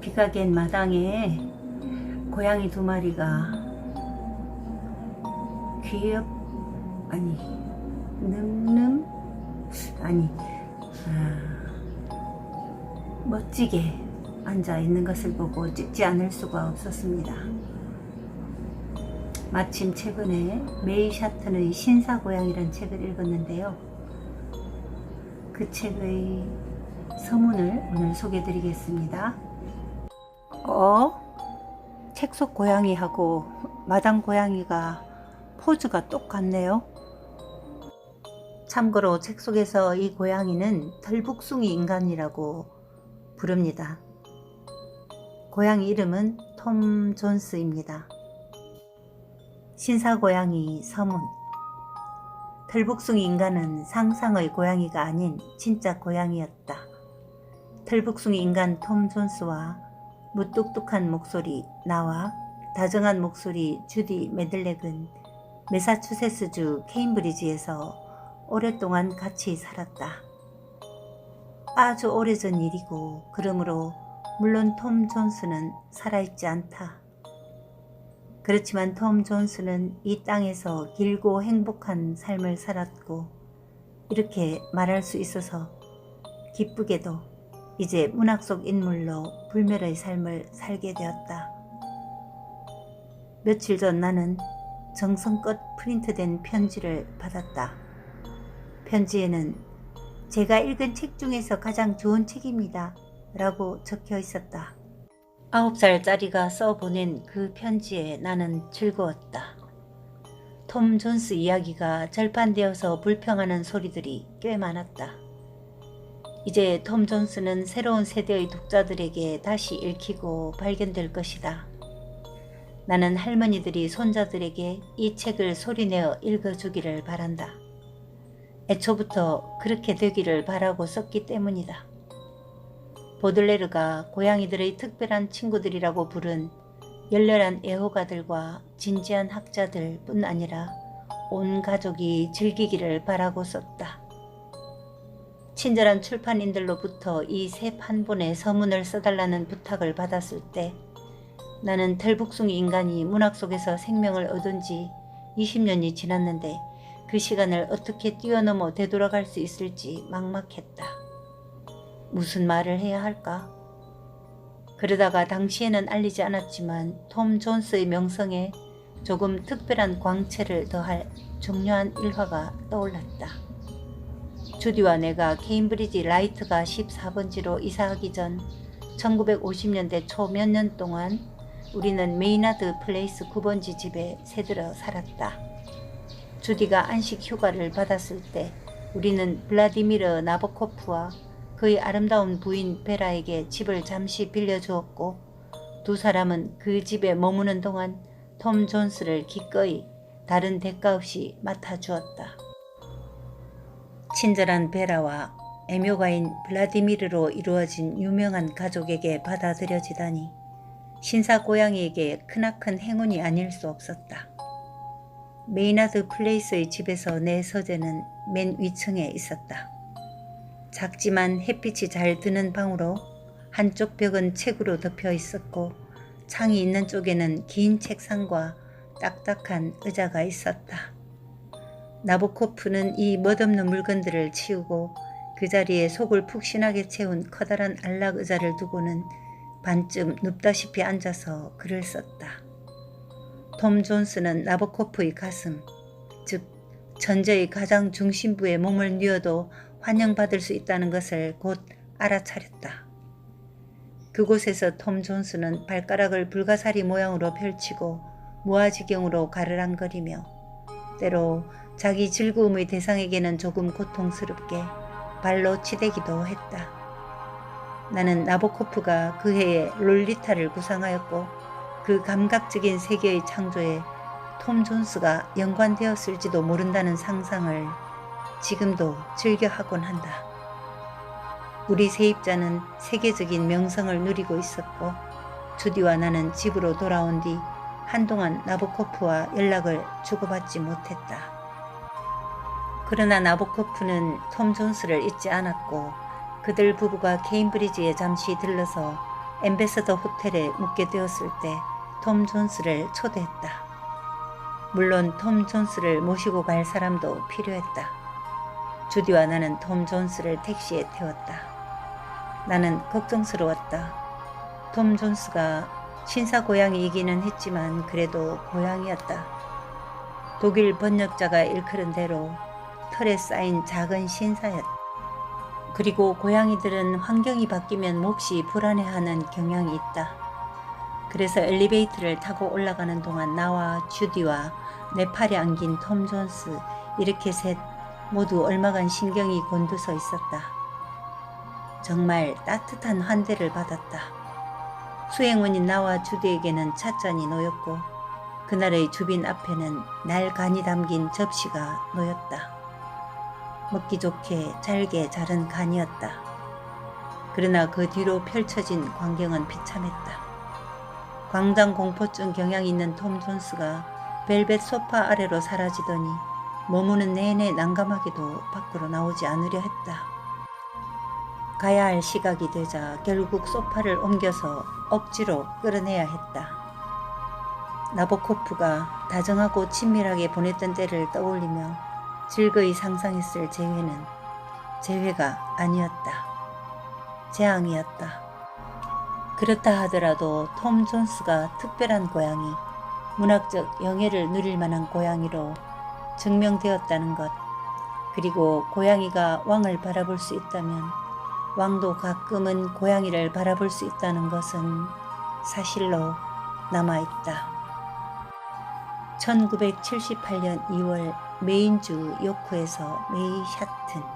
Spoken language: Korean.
비가 갠 마당에 고양이 두 마리가 귀엽 아니 늠름 아니 아, 멋지게 앉아 있는 것을 보고 찍지 않을 수가 없었습니다. 마침 최근에 메이 샤튼의 신사 고양이란 책을 읽었는데요. 그 책의 서문을 오늘 소개해 드리겠습니다. 어? 책 속 고양이하고 마당 고양이가 포즈가 똑같네요. 참고로 책 속에서 이 고양이는 털북숭이 인간이라고 부릅니다. 고양이 이름은 톰 존스입니다. 신사 고양이 서문 털북숭이 인간은 상상의 고양이가 아닌 진짜 고양이였다. 털북숭이 인간 톰 존스와 무뚝뚝한 목소리 나와 다정한 목소리 주디 메들렉은 메사추세츠주 케임브리지에서 오랫동안 같이 살았다. 아주 오래전 일이고 그러므로 물론 톰 존스는 살아있지 않다. 그렇지만 톰 존스는 이 땅에서 길고 행복한 삶을 살았고 이렇게 말할 수 있어서 기쁘게도 이제 문학 속 인물로 불멸의 삶을 살게 되었다. 며칠 전 나는 정성껏 프린트된 편지를 받았다. 편지에는 제가 읽은 책 중에서 가장 좋은 책입니다. 라고 적혀 있었다. 아홉 살짜리가 써보낸 그 편지에 나는 즐거웠다. 톰 존스 이야기가 절판되어서 불평하는 소리들이 꽤 많았다. 이제 톰 존스는 새로운 세대의 독자들에게 다시 읽히고 발견될 것이다. 나는 할머니들이 손자들에게 이 책을 소리내어 읽어주기를 바란다. 애초부터 그렇게 되기를 바라고 썼기 때문이다. 보들레르가 고양이들의 특별한 친구들이라고 부른 열렬한 애호가들과 진지한 학자들 뿐 아니라 온 가족이 즐기기를 바라고 썼다. 친절한 출판인들로부터 이새 판본의 서문을 써달라는 부탁을 받았을 때 나는 털북숭이 인간이 문학 속에서 생명을 얻은 지 20년이 지났는데 그 시간을 어떻게 뛰어넘어 되돌아갈 수 있을지 막막했다. 무슨 말을 해야 할까? 그러다가 당시에는 알리지 않았지만 톰 존스의 명성에 조금 특별한 광채를 더할 중요한 일화가 떠올랐다. 주디와 내가 케임브리지 라이트가 14번지로 이사하기 전 1950년대 초 몇 년 동안 우리는 메이나드 플레이스 9번지 집에 새들어 살았다. 주디가 안식 휴가를 받았을 때 우리는 블라디미르 나보코프와 그의 아름다운 부인 베라에게 집을 잠시 빌려주었고 두 사람은 그 집에 머무는 동안 톰 존스를 기꺼이 다른 대가 없이 맡아주었다. 친절한 베라와 애묘가인 블라디미르로 이루어진 유명한 가족에게 받아들여지다니 신사 고양이에게 크나큰 행운이 아닐 수 없었다. 메이나드 플레이스의 집에서 내 서재는 맨 위층에 있었다. 작지만 햇빛이 잘 드는 방으로 한쪽 벽은 책으로 덮여 있었고 창이 있는 쪽에는 긴 책상과 딱딱한 의자가 있었다. 나보코프는 이 멋없는 물건들을 치우고 그 자리에 속을 푹신하게 채운 커다란 안락 의자를 두고는 반쯤 눕다시피 앉아서 글을 썼다. 톰 존스는 나보코프의 가슴, 즉 전제의 가장 중심부에 몸을 뉘어도 환영받을 수 있다는 것을 곧 알아차렸다. 그곳에서 톰 존스는 발가락을 불가사리 모양으로 펼치고 무아지경으로 가르랑거리며 때로 자기 즐거움의 대상에게는 조금 고통스럽게 발로 치대기도 했다. 나는 나보코프가 그 해에 롤리타를 구상하였고 그 감각적인 세계의 창조에 톰 존스가 연관되었을지도 모른다는 상상을 지금도 즐겨 하곤 한다. 우리 세입자는 세계적인 명성을 누리고 있었고 주디와 나는 집으로 돌아온 뒤 한동안 나보코프와 연락을 주고받지 못했다. 그러나 나보코프는 톰 존스를 잊지 않았고 그들 부부가 케임브리지에 잠시 들러서 엠베서더 호텔에 묵게 되었을 때 톰 존스를 초대했다. 물론 톰 존스를 모시고 갈 사람도 필요했다. 주디와 나는 톰 존스를 택시에 태웠다. 나는 걱정스러웠다. 톰 존스가 신사 고양이이기는 했지만 그래도 고양이였다. 독일 번역자가 일컬은 대로 털에 쌓인 작은 신사였다. 그리고 고양이들은 환경이 바뀌면 몹시 불안해하는 경향이 있다. 그래서 엘리베이터를 타고 올라가는 동안 나와 주디와 내 팔에 안긴 톰 존스 이렇게 셋 모두 얼마간 신경이 곤두서 있었다. 정말 따뜻한 환대를 받았다. 수행원인 나와 주디에게는 찻잔이 놓였고 그날의 주빈 앞에는 날 간이 담긴 접시가 놓였다. 먹기 좋게 잘게 자른 간이었다. 그러나 그 뒤로 펼쳐진 광경은 비참했다. 광장 공포증 경향이 있는 톰 존스가 벨벳 소파 아래로 사라지더니 머무는 내내 난감하게도 밖으로 나오지 않으려 했다. 가야 할 시각이 되자 결국 소파를 옮겨서 억지로 끌어내야 했다. 나보코프가 다정하고 친밀하게 보냈던 때를 떠올리며 즐거이 상상했을 재회는 재회가 아니었다. 재앙이었다. 그렇다 하더라도 톰 존스가 특별한 고양이, 문학적 영예를 누릴 만한 고양이로 증명되었다는 것, 그리고 고양이가 왕을 바라볼 수 있다면 왕도 가끔은 고양이를 바라볼 수 있다는 것은 사실로 남아있다. 1978년 2월 메인주 요크에서 메이 샤튼